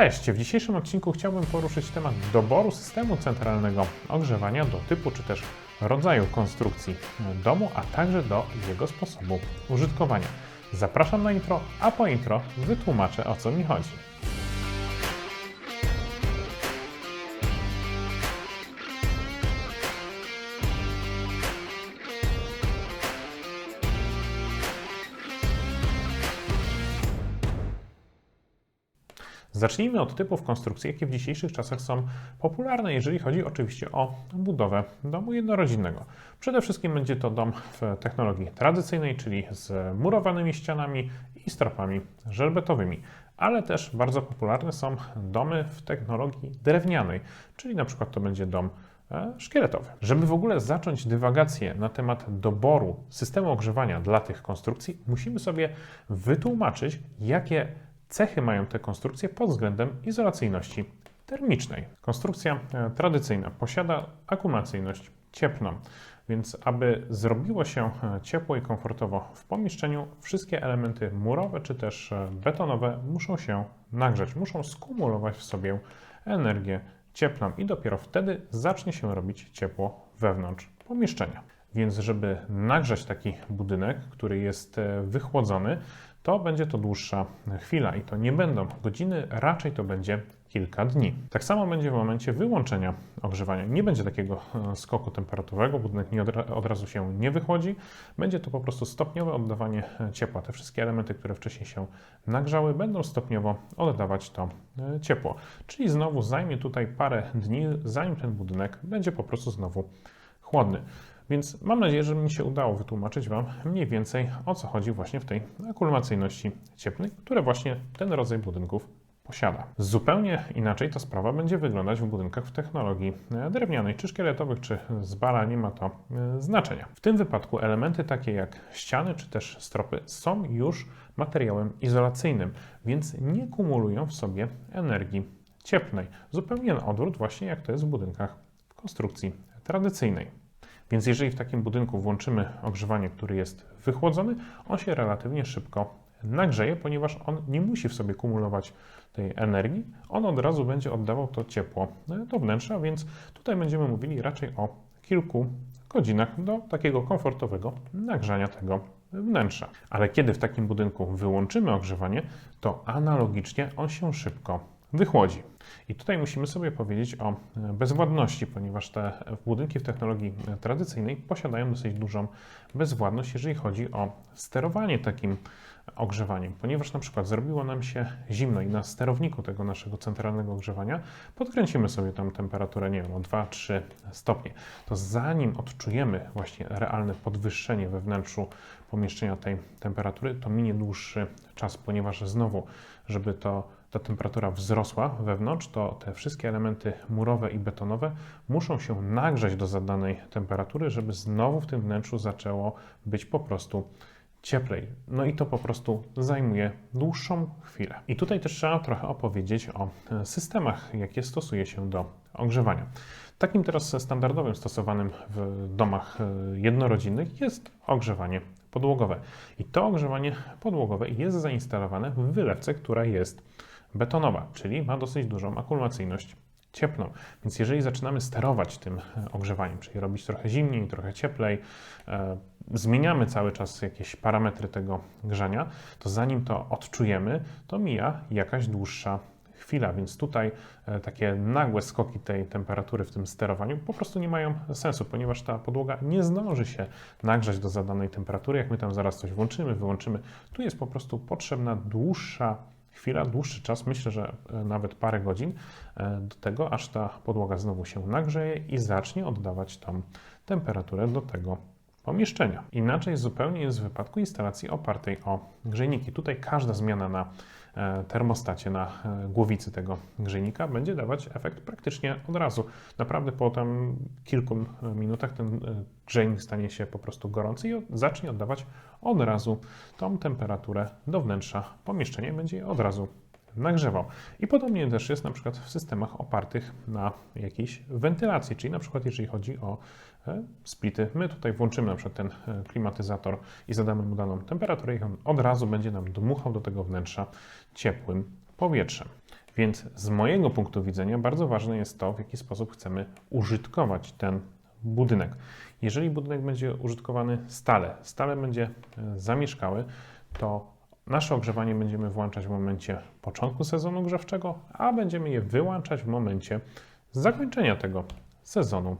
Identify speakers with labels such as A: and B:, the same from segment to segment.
A: Cześć! W dzisiejszym odcinku chciałbym poruszyć temat doboru systemu centralnego ogrzewania do typu czy też rodzaju konstrukcji domu, a także do jego sposobu użytkowania. Zapraszam na intro, a po intro wytłumaczę o co mi chodzi. Zacznijmy od typów konstrukcji, jakie w dzisiejszych czasach są popularne, jeżeli chodzi oczywiście o budowę domu jednorodzinnego. Przede wszystkim będzie to dom w technologii tradycyjnej, czyli z murowanymi ścianami i stropami żelbetowymi, ale też bardzo popularne są domy w technologii drewnianej, czyli na przykład to będzie dom e, szkieletowy. Żeby w ogóle zacząć dywagację na temat doboru systemu ogrzewania dla tych konstrukcji, musimy sobie wytłumaczyć, jakie cechy mają te konstrukcje pod względem izolacyjności termicznej. Konstrukcja e, tradycyjna posiada akumulacyjność cieplną, więc aby zrobiło się e, ciepło i komfortowo w pomieszczeniu, wszystkie elementy murowe czy też e, betonowe muszą się nagrzać, muszą skumulować w sobie energię cieplną i dopiero wtedy zacznie się robić ciepło wewnątrz pomieszczenia. Więc żeby nagrzać taki budynek, który jest wychłodzony, to będzie to dłuższa chwila i to nie będą godziny, raczej to będzie kilka dni. Tak samo będzie w momencie wyłączenia ogrzewania. Nie będzie takiego e, skoku temperaturowego, budynek nie od, od razu się nie wychłodzi. Będzie to po prostu stopniowe oddawanie e, ciepła. Te wszystkie elementy, które wcześniej się nagrzały, będą stopniowo oddawać to e, ciepło. Czyli znowu zajmie tutaj parę dni, zanim ten budynek będzie po prostu znowu chłodny. Więc mam nadzieję, że mi się udało wytłumaczyć Wam mniej więcej o co chodzi właśnie w tej akumulacyjności cieplnej, które właśnie ten rodzaj budynków posiada. Zupełnie inaczej ta sprawa będzie wyglądać w budynkach w technologii drewnianej, czy szkieletowych, czy z bala, nie ma to e, znaczenia. W tym wypadku elementy takie jak ściany, czy też stropy są już materiałem izolacyjnym, więc nie kumulują w sobie energii cieplnej. Zupełnie na odwrót właśnie jak to jest w budynkach w konstrukcji tradycyjnej. Więc jeżeli w takim budynku włączymy ogrzewanie, który jest wychłodzony, on się relatywnie szybko nagrzeje, ponieważ on nie musi w sobie kumulować tej energii, on od razu będzie oddawał to ciepło do wnętrza, więc tutaj będziemy mówili raczej o kilku godzinach do takiego komfortowego nagrzania tego wnętrza. Ale kiedy w takim budynku wyłączymy ogrzewanie, to analogicznie on się szybko wychłodzi. I tutaj musimy sobie powiedzieć o e, bezwładności, ponieważ te budynki w technologii e, tradycyjnej posiadają dosyć dużą bezwładność, jeżeli chodzi o sterowanie takim ogrzewaniem, ponieważ na przykład zrobiło nam się zimno i na sterowniku tego naszego centralnego ogrzewania podkręcimy sobie tam temperaturę, nie wiem, o 2-3 stopnie, to zanim odczujemy właśnie realne podwyższenie we wnętrzu pomieszczenia tej temperatury, to minie dłuższy czas, ponieważ znowu, żeby to ta temperatura wzrosła wewnątrz, to te wszystkie elementy murowe i betonowe muszą się nagrzać do zadanej temperatury, żeby znowu w tym wnętrzu zaczęło być po prostu cieplej. No i to po prostu zajmuje dłuższą chwilę. I tutaj też trzeba trochę opowiedzieć o e, systemach, jakie stosuje się do ogrzewania. Takim teraz standardowym stosowanym w domach e, jednorodzinnych jest ogrzewanie podłogowe. I to ogrzewanie podłogowe jest zainstalowane w wylewce, która jest betonowa, czyli ma dosyć dużą akumulacyjność cieplną. Więc jeżeli zaczynamy sterować tym e, ogrzewaniem, czyli robić trochę zimniej, trochę cieplej, e, zmieniamy cały czas jakieś parametry tego grzania, to zanim to odczujemy, to mija jakaś dłuższa chwila, więc tutaj e, takie nagłe skoki tej temperatury w tym sterowaniu po prostu nie mają sensu, ponieważ ta podłoga nie zdąży się nagrzać do zadanej temperatury. Jak my tam zaraz coś włączymy, wyłączymy, tu jest po prostu potrzebna dłuższa chwila, dłuższy czas, myślę, że e, nawet parę godzin, e, do tego, aż ta podłoga znowu się nagrzeje i zacznie oddawać tą temperaturę do tego pomieszczenia. Inaczej zupełnie jest w wypadku instalacji opartej o grzejniki. Tutaj każda zmiana na termostacie, na e, głowicy tego grzejnika będzie dawać efekt praktycznie od razu. Naprawdę po tam kilku minutach ten e, grzejnik stanie się po prostu gorący i zacznie oddawać od razu tą temperaturę do wnętrza pomieszczenia i będzie je od razu nagrzewał. I podobnie też jest na przykład w systemach opartych na jakiejś wentylacji, czyli na przykład jeżeli chodzi o e, splity. My tutaj włączymy na przykład ten e, klimatyzator i zadamy mu daną temperaturę i on od razu będzie nam dmuchał do tego wnętrza ciepłym powietrzem. Więc z mojego punktu widzenia bardzo ważne jest to, w jaki sposób chcemy użytkować ten budynek. Jeżeli budynek będzie użytkowany stale, stale będzie e, zamieszkały, to nasze ogrzewanie będziemy włączać w momencie początku sezonu grzewczego, a będziemy je wyłączać w momencie zakończenia tego sezonu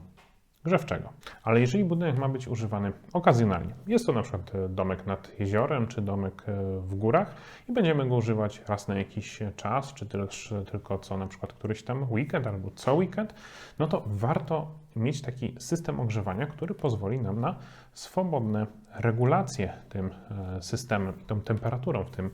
A: grzewczego. Ale jeżeli budynek ma być używany okazjonalnie, jest to na przykład e, domek nad jeziorem, czy domek e, w górach i będziemy go używać raz na jakiś czas, czy też tylko co na przykład któryś tam weekend albo co weekend, no to warto mieć taki system ogrzewania, który pozwoli nam na swobodne regulacje tym e, systemem, tą temperaturą w tym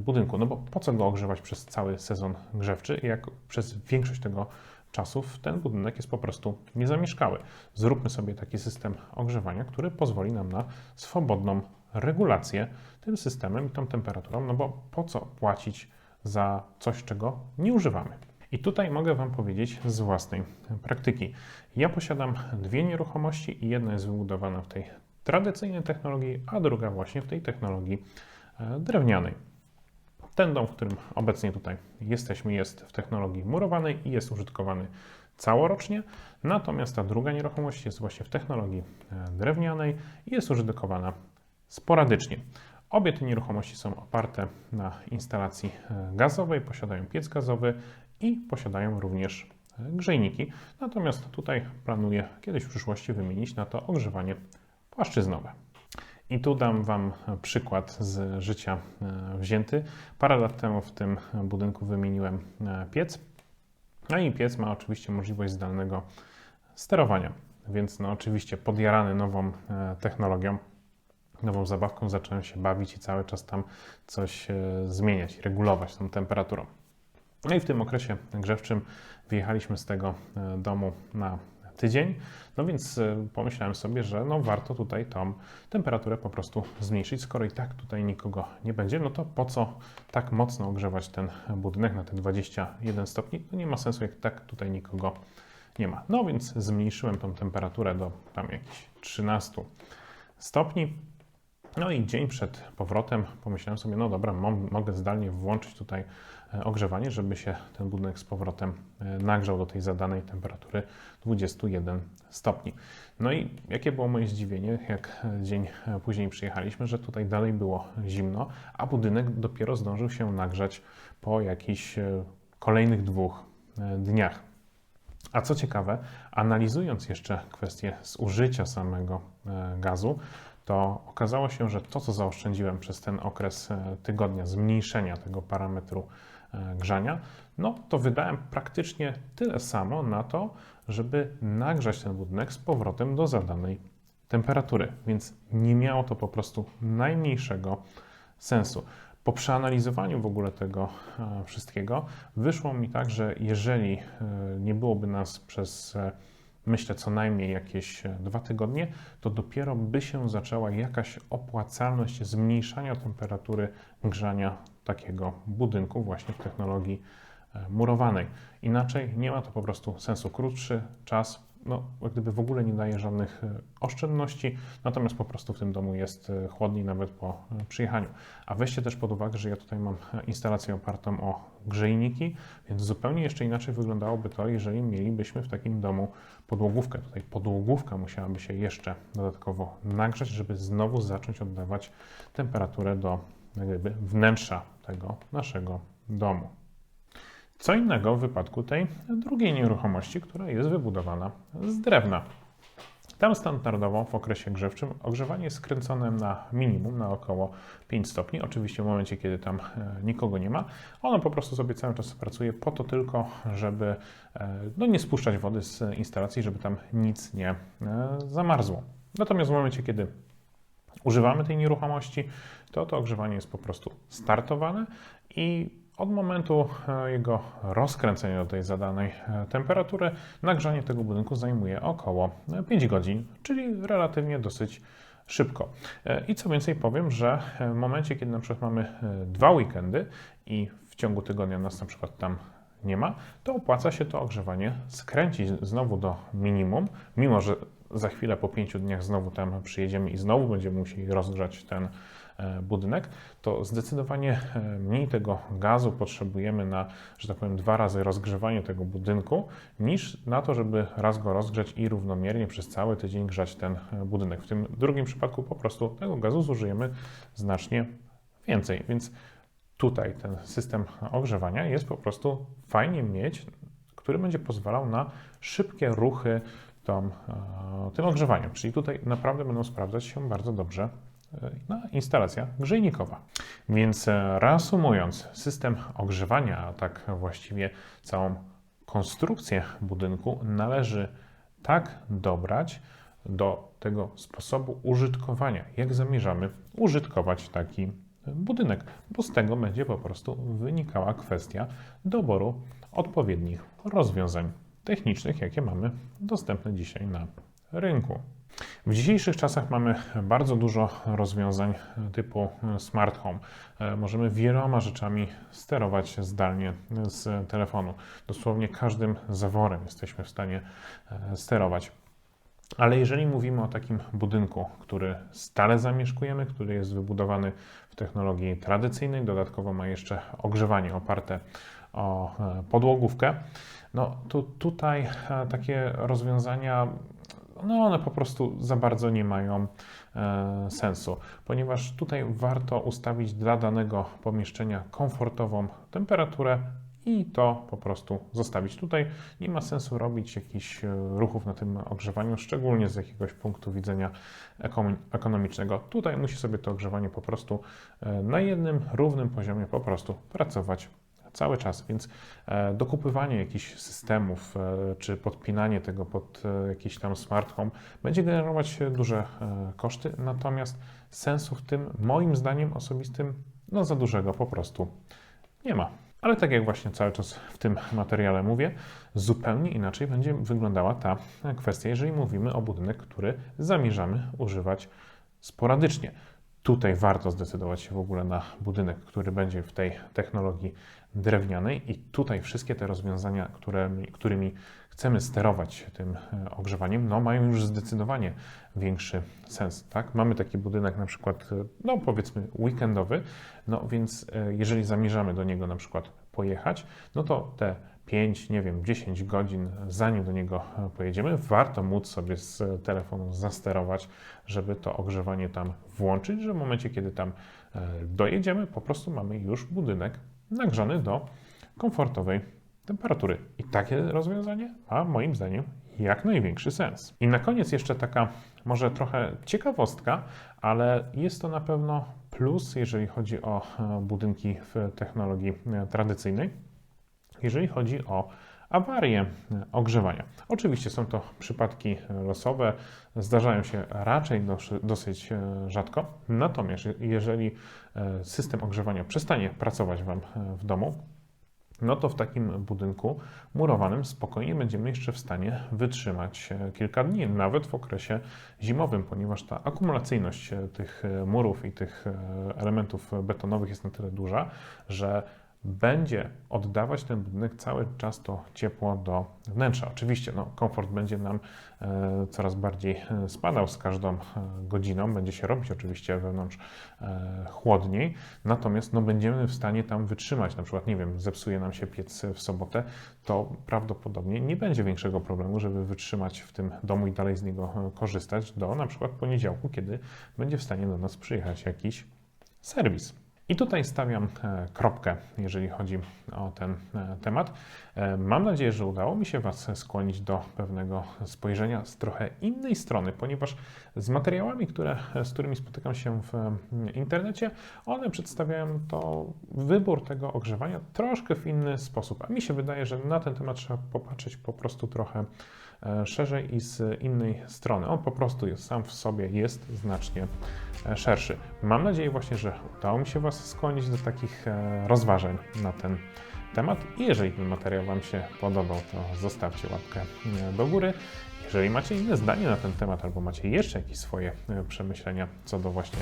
A: budynku. No bo po co go ogrzewać przez cały sezon grzewczy, jak przez większość tego czasów ten budynek jest po prostu niezamieszkały. Zróbmy sobie taki system ogrzewania, który pozwoli nam na swobodną regulację tym systemem i tą temperaturą, no bo po co płacić za coś, czego nie używamy. I tutaj mogę Wam powiedzieć z własnej praktyki. Ja posiadam dwie nieruchomości i jedna jest wybudowana w tej tradycyjnej technologii, a druga właśnie w tej technologii e, drewnianej. Ten dom, w którym obecnie tutaj jesteśmy, jest w technologii murowanej i jest użytkowany całorocznie, natomiast ta druga nieruchomość jest właśnie w technologii e, drewnianej i jest użytkowana sporadycznie. Obie te nieruchomości są oparte na instalacji e, gazowej, posiadają piec gazowy i posiadają również e, grzejniki. Natomiast tutaj planuję kiedyś w przyszłości wymienić na to ogrzewanie płaszczyznowe. I tu dam Wam przykład z życia e, wzięty. Parę lat temu w tym budynku wymieniłem e, piec. No i piec ma oczywiście możliwość zdalnego sterowania, więc no oczywiście podjarany nową e, technologią, nową zabawką zacząłem się bawić i cały czas tam coś zmieniać, regulować tą temperaturą. No i w tym okresie grzewczym wyjechaliśmy z tego domu na tydzień. No więc e, pomyślałem sobie, że no warto tutaj tą temperaturę po prostu zmniejszyć. Skoro i tak tutaj nikogo nie będzie, no to po co tak mocno ogrzewać ten budynek na te 21 stopni? No nie ma sensu, jak tak tutaj nikogo nie ma. No więc zmniejszyłem tą temperaturę do tam jakichś 13 stopni. No i dzień przed powrotem pomyślałem sobie, no dobra, mogę zdalnie włączyć tutaj e, ogrzewanie, żeby się ten budynek z powrotem e, nagrzał do tej zadanej temperatury 21 stopni. No i jakie było moje zdziwienie, jak dzień później przyjechaliśmy, że tutaj dalej było zimno, a budynek dopiero zdążył się nagrzać po jakichś e, kolejnych dwóch dniach. A co ciekawe, analizując jeszcze kwestię zużycia samego gazu, to okazało się, że to, co zaoszczędziłem przez ten okres e, tygodnia, zmniejszenia tego parametru e, grzania, no to wydałem praktycznie tyle samo na to, żeby nagrzać ten budynek z powrotem do zadanej temperatury, więc nie miało to po prostu najmniejszego sensu. Po przeanalizowaniu w ogóle tego e, wszystkiego wyszło mi tak, że jeżeli nie byłoby nas przez myślę co najmniej jakieś e, dwa tygodnie, to dopiero by się zaczęła jakaś opłacalność zmniejszania temperatury grzania takiego budynku właśnie w technologii e, murowanej. Inaczej nie ma to po prostu sensu. Krótszy czas no, jak gdyby w ogóle nie daje żadnych e, oszczędności, natomiast po prostu w tym domu jest e, chłodniej nawet po e, przyjechaniu. A weźcie też pod uwagę, że ja tutaj mam instalację opartą o grzejniki, więc zupełnie jeszcze inaczej wyglądałoby to, jeżeli mielibyśmy w takim domu podłogówkę. Tutaj podłogówka musiałaby się jeszcze dodatkowo nagrzać, żeby znowu zacząć oddawać temperaturę do jak gdyby, wnętrza tego naszego domu. Co innego w wypadku tej drugiej nieruchomości, która jest wybudowana z drewna. Tam standardowo w okresie grzewczym ogrzewanie jest skręcone na minimum, na około 5 stopni. Oczywiście w momencie, kiedy tam e, nikogo nie ma, ono po prostu sobie cały czas pracuje po to tylko, żeby e, no, nie spuszczać wody z instalacji, żeby tam nic nie e, zamarzło. Natomiast w momencie, kiedy używamy tej nieruchomości, to to ogrzewanie jest po prostu startowane i od momentu e, jego rozkręcenia do tej zadanej e, temperatury, nagrzanie tego budynku zajmuje około 5 e, godzin, czyli relatywnie dosyć szybko. I co więcej powiem, że w momencie, kiedy na przykład mamy dwa weekendy i w ciągu tygodnia nas na przykład tam nie ma, to opłaca się to ogrzewanie skręcić znowu do minimum, mimo że za chwilę po pięciu dniach znowu tam przyjedziemy i znowu będziemy musieli rozgrzać ten budynek, to zdecydowanie e, mniej tego gazu potrzebujemy na, że tak powiem, dwa razy rozgrzewanie tego budynku, niż na to, żeby raz go rozgrzać i równomiernie przez cały tydzień grzać ten e, budynek. W tym drugim przypadku po prostu tego gazu zużyjemy znacznie więcej, więc tutaj ten system ogrzewania jest po prostu fajnie mieć, który będzie pozwalał na szybkie ruchy tą, e, tym ogrzewaniem. Czyli tutaj naprawdę będą sprawdzać się bardzo dobrze na instalacja grzejnikowa. Więc e, reasumując, system ogrzewania, a tak właściwie całą konstrukcję budynku należy tak dobrać do tego sposobu użytkowania, jak zamierzamy użytkować taki budynek, bo z tego będzie po prostu wynikała kwestia doboru odpowiednich rozwiązań technicznych, jakie mamy dostępne dzisiaj na rynku. W dzisiejszych czasach mamy bardzo dużo rozwiązań typu smart home. Możemy wieloma rzeczami sterować zdalnie z telefonu. Dosłownie każdym zaworem jesteśmy w stanie e, sterować. Ale jeżeli mówimy o takim budynku, który stale zamieszkujemy, który jest wybudowany w technologii tradycyjnej, dodatkowo ma jeszcze ogrzewanie oparte o e, podłogówkę, no to tutaj e, takie rozwiązania, no one po prostu za bardzo nie mają e, sensu, ponieważ tutaj warto ustawić dla danego pomieszczenia komfortową temperaturę i to po prostu zostawić. Tutaj nie ma sensu robić jakichś ruchów na tym ogrzewaniu, szczególnie z jakiegoś punktu widzenia ekonomicznego. Tutaj musi sobie to ogrzewanie po prostu na jednym równym poziomie po prostu pracować cały czas, więc e, dokupywanie jakichś systemów e, czy podpinanie tego pod e, jakiś tam smart home będzie generować duże koszty, natomiast sensu w tym, moim zdaniem osobistym, no za dużego po prostu nie ma. Ale tak jak właśnie cały czas w tym materiale mówię, zupełnie inaczej będzie wyglądała ta kwestia, jeżeli mówimy o budynek, który zamierzamy używać sporadycznie. Tutaj warto zdecydować się w ogóle na budynek, który będzie w tej technologii drewnianej, i tutaj wszystkie te rozwiązania, które, którymi chcemy sterować tym e, ogrzewaniem, no mają już zdecydowanie większy sens. Tak? Mamy taki budynek na przykład, e, no powiedzmy weekendowy, no więc e, jeżeli zamierzamy do niego na przykład pojechać, no to te 5, nie wiem, 10 godzin, zanim do niego pojedziemy, warto móc sobie z telefonu zasterować, żeby to ogrzewanie tam włączyć, że w momencie, kiedy tam dojedziemy, po prostu mamy już budynek nagrzany do komfortowej temperatury. I takie rozwiązanie ma moim zdaniem jak największy sens. I na koniec jeszcze taka może trochę ciekawostka, ale jest to na pewno plus, jeżeli chodzi o e, budynki w technologii e, tradycyjnej, jeżeli chodzi o awarię e, ogrzewania. Oczywiście są to przypadki losowe, zdarzają się raczej dosyć rzadko, natomiast jeżeli system ogrzewania przestanie pracować Wam w domu, no to w takim budynku murowanym spokojnie będziemy jeszcze w stanie wytrzymać kilka dni, nawet w okresie zimowym, ponieważ ta akumulacyjność tych murów i tych elementów betonowych jest na tyle duża, że będzie oddawać ten budynek cały czas to ciepło do wnętrza. Oczywiście no, komfort będzie nam e, coraz bardziej e, spadał z każdą e, godziną, będzie się robić oczywiście wewnątrz e, chłodniej, natomiast no, będziemy w stanie tam wytrzymać. Na przykład, nie wiem, zepsuje nam się piec w sobotę, to prawdopodobnie nie będzie większego problemu, żeby wytrzymać w tym domu i dalej z niego e, korzystać do na przykład poniedziałku, kiedy będzie w stanie do nas przyjechać jakiś serwis. I tutaj stawiam e, kropkę, jeżeli chodzi o ten e, temat. E, mam nadzieję, że udało mi się Was skłonić do pewnego spojrzenia z trochę innej strony, ponieważ z materiałami, które, z którymi spotykam się w internecie, one przedstawiają to wybór tego ogrzewania troszkę w inny sposób. A mi się wydaje, że na ten temat trzeba popatrzeć po prostu trochę szerzej i z innej strony. On po prostu jest sam w sobie jest znacznie e, szerszy. Mam nadzieję właśnie, że udało mi się Was skłonić do takich e, rozważań na ten temat. I jeżeli ten materiał Wam się podobał, to zostawcie łapkę do góry. Jeżeli macie inne zdanie na ten temat, albo macie jeszcze jakieś swoje przemyślenia co do właśnie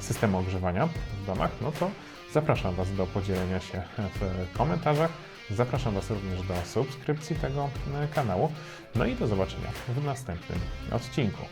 A: systemu ogrzewania w domach, no to zapraszam Was do podzielenia się w komentarzach. Zapraszam Was również do subskrypcji tego e, kanału. No i do zobaczenia w następnym odcinku.